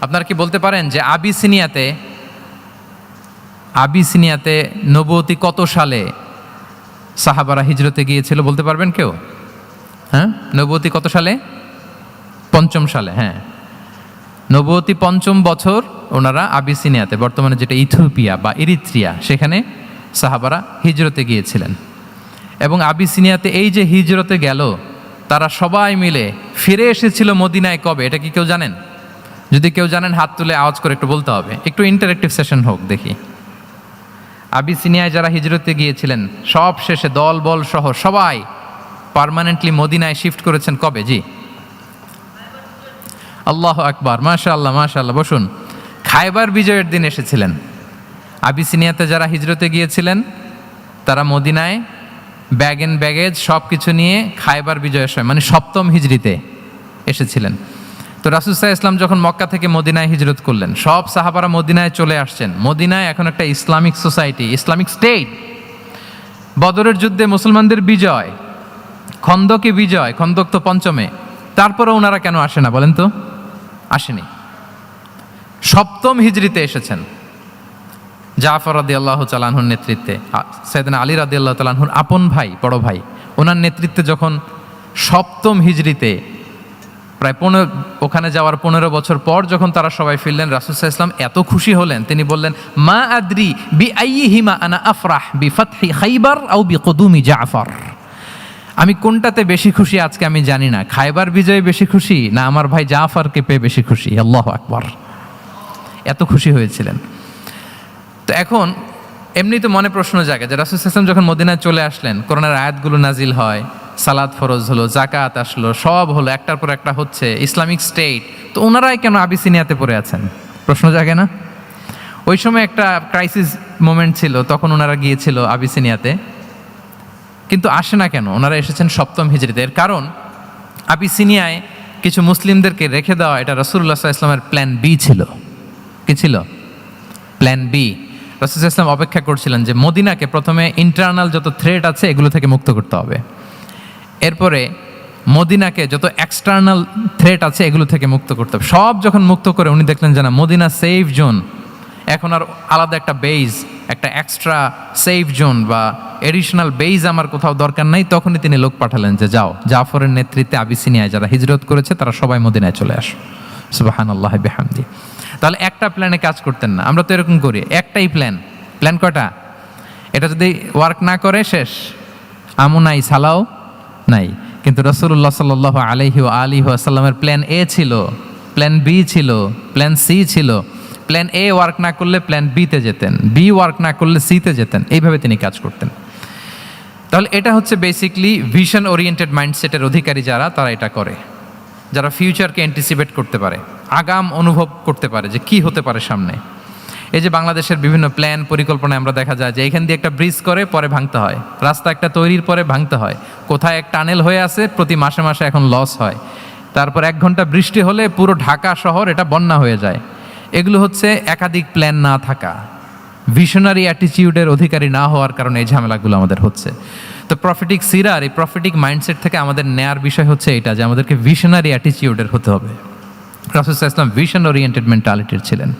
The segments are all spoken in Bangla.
আপনারা কি বলতে পারেন যে আবিসিনিয়াতে আবিসিনিয়াতে নবতী কত সালে সাহাবারা হিজরতে গিয়েছিল বলতে পারবেন কেউ? হ্যাঁ? নবতী কত সালে? পঞ্চম সালে হ্যাঁ। নবতী পঞ্চম বছর ওনারা আবিসিনিয়াতে, বর্তমানে যেটা ইথিওপিয়া বা ইরিত্রিয়া, সেখানে সাহাবারা হিজরতে গিয়েছিলেন। এবং আবিসিনিয়াতে এই যে হিজরতে গেল, তারা সবাই মিলে ফিরে এসেছিল মদিনায় কবে? এটা কি কেউ জানেন? যদি কেউ জানেন, হাত তুলে আওয়াজ করে একটু বলতে হবে। একটু ইন্টারেক্টিভ সেশন হোক, দেখি। আবিসিনিয়ায় যারা হিজরতে গিয়েছিলেন, সব শেষে দল, বল সহ সবাই পার্মানেন্টলি মদিনায় শিফট করেছেন কবে? জি। আল্লাহ আকবার মাশা আল্লাহ মাশা আল্লাহ বসুন। খাইবার বিজয়ের দিন এসেছিলেন। আবিসিনিয়াতে যারা হিজরতে গিয়েছিলেন, তারা মদিনায় ব্যাগ ব্যাগেজ সব কিছু নিয়ে খাইবার বিজয়ের সময় মানে সপ্তম হিজরিতে এসেছিলেন। তো রাসুসাহ ইসলাম যখন মক্কা থেকে মদিনায় হিজরত করলেন, সব সাহাবারা মদিনায় চলে আসছেন। মদিনায় এখন একটা ইসলামিক সোসাইটি, ইসলামিক স্টেট। বদরের যুদ্ধে মুসলমানদের বিজয়, খন্দকে বিজয়, খন্দক তো পঞ্চমে। তারপরে ওনারা কেন আসে না বলেন তো? আসেনি। সপ্তম হিজড়িতে এসেছেন। জাফর রাদি আল্লাহ তালাহুর নেতৃত্বে সৈয়দিন আলী রাদি আল্লাহ তালাহুর আপন ভাই, বড় ভাই, ওনার নেতৃত্বে যখন সপ্তম হিজড়িতে প্রায় পনেরো, ওখানে যাওয়ার পনেরো বছর পর যখন তারা সবাই ফিরলেন রাসুসাহ ইসলাম এত খুশি হলেন, তিনি বললেন, মা আদ্রি বি আই হিমা আনা আফরাহ বি ফাতহি খাইবার আও বি কদুমি জাফর? আমি কোনটাতে বেশি খুশি আজকে আমি জানি না। খাইবার বিজয়ে বেশি খুশি না আমার ভাই জাফরকে পেয়ে বেশি খুশি? আল্লাহ আকবর। এত খুশি হয়েছিলেন। তো এখন এমনি তো মনে প্রশ্ন জাগে যে রাসুল ইসলাম যখন মদিনায় চলে আসলেন করোনার আয়াতগুলো নাজিল হয় সালাদ ফরজ হলো জাকাত আসলো, সব হলো, একটার পর একটা হচ্ছে ইসলামিক স্টেট। তো ওনারাই কেন আবিসিনিয়াতে পড়ে আছেন? প্রশ্ন জাগে না? ওই সময় একটা ক্রাইসিস মোমেন্ট ছিল, তখন ওনারা গিয়েছিল আবিসিনিয়াতে। কিন্তু আসে না কেন? ওনারা এসেছেন সপ্তম হিজড়িতে এর কারণ, আবিসিনিয়ায় কিছু মুসলিমদেরকে রেখে দেওয়া, এটা রসুল্লাহ ইসলামের প্ল্যান বি ছিল। কি ছিল? প্ল্যান বি রসুল ইসলাম অপেক্ষা করছিলেন যে মদিনাকে প্রথমে ইন্টারনাল যত থ্রেট আছে, এগুলো থেকে মুক্ত করতে হবে। এরপরে মদিনাকে যত এক্সটার্নাল থ্রেট আছে এগুলো থেকে মুক্ত করতে হবে। সব যখন মুক্ত করে উনি দেখলেন যে না, মদিনা সেফ জোন এখন আর আলাদা একটা বেইজ একটা এক্সট্রা সেফ জোন বা এডিশনাল বেইজ আমার কোথাও দরকার নাই, তখনই তিনি লোক পাঠালেন যে যাও, জাফরের নেতৃত্বে আবিসিনিয়ায় যারা হিজরত করেছে, তারা সবাই মদিনায় চলে আসো। সুবাহান আল্লাহ বেহামদি। তাহলে একটা প্ল্যানে কাজ করতেন না। আমরা তো এরকম করি, একটাই প্ল্যান প্ল্যান কটা এটা যদি ওয়ার্ক না করে, শেষ। আমু নাই সালাও নাই। কিন্তু রসুল্লাহ সাল আলহি আলী আসাল্লামের প্ল্যান এ ছিল প্ল্যান বি ছিল প্ল্যান সি ছিল। প্ল্যান এ ওয়ার্ক না করলে প্ল্যান বিতে যেতেন বি ওয়ার্ক না করলে সিতে যেতেন। এইভাবে তিনি কাজ করতেন। তাহলে এটা হচ্ছে বেসিকলি ভিশন ওরিয়েন্টেড মাইন্ডসেটের অধিকারী যারা, তারা এটা করে। যারা ফিউচারকে অ্যান্টিসিপেট করতে পারে, আগাম অনুভব করতে পারে যে কি হতে পারে সামনে। এই যে বাংলাদেশের বিভিন্ন প্ল্যান পরিকল্পনায় আমরা দেখা যায় যে এখান দিয়ে একটা ব্রিজ করে পরে ভাঙতে হয়। রাস্তা একটা তৈরির পরে ভাঙতে হয়। কোথায় এক টানেল হয়ে আছে, প্রতি মাসে মাসে এখন লস হয়। তারপর এক ঘণ্টা বৃষ্টি হলে পুরো ঢাকা শহর এটা বন্যা হয়ে যায়। এগুলো হচ্ছে একাধিক প্ল্যান না থাকা। ভিশনারি অ্যাটিটিউডের অধিকারী না হওয়ার কারণে এই ঝামেলাগুলো আমাদের হচ্ছে। তো প্রফিটিক সিরার এই প্রফিটিক মাইন্ডসেট থেকে আমাদের নেয়ার বিষয় হচ্ছে এটা যে আমাদেরকে ভিশনারি অ্যাটিটিউডের হতে হবে। রাসুসাহ ইসলাম ভিশন ওরিয়েন্টেড মেন্টালিটির ছিলেন।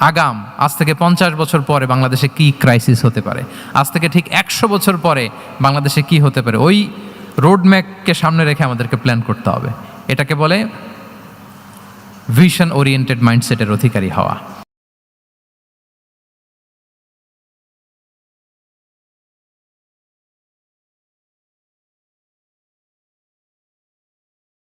আগাম, আজ থেকে পঞ্চাশ বছর পরে বাংলাদেশে কি ক্রাইসিস হতে পারে? আজ থেকে ঠিক একশো বছর পরে বাংলাদেশে কি হতে পারে? ওই রোডম্যাপকে সামনে রেখে আমাদেরকে প্ল্যান করতে হবে। এটাকে বলে ভিশন ওরিয়েন্টেড মাইন্ডসেটের অধিকারী হওয়া।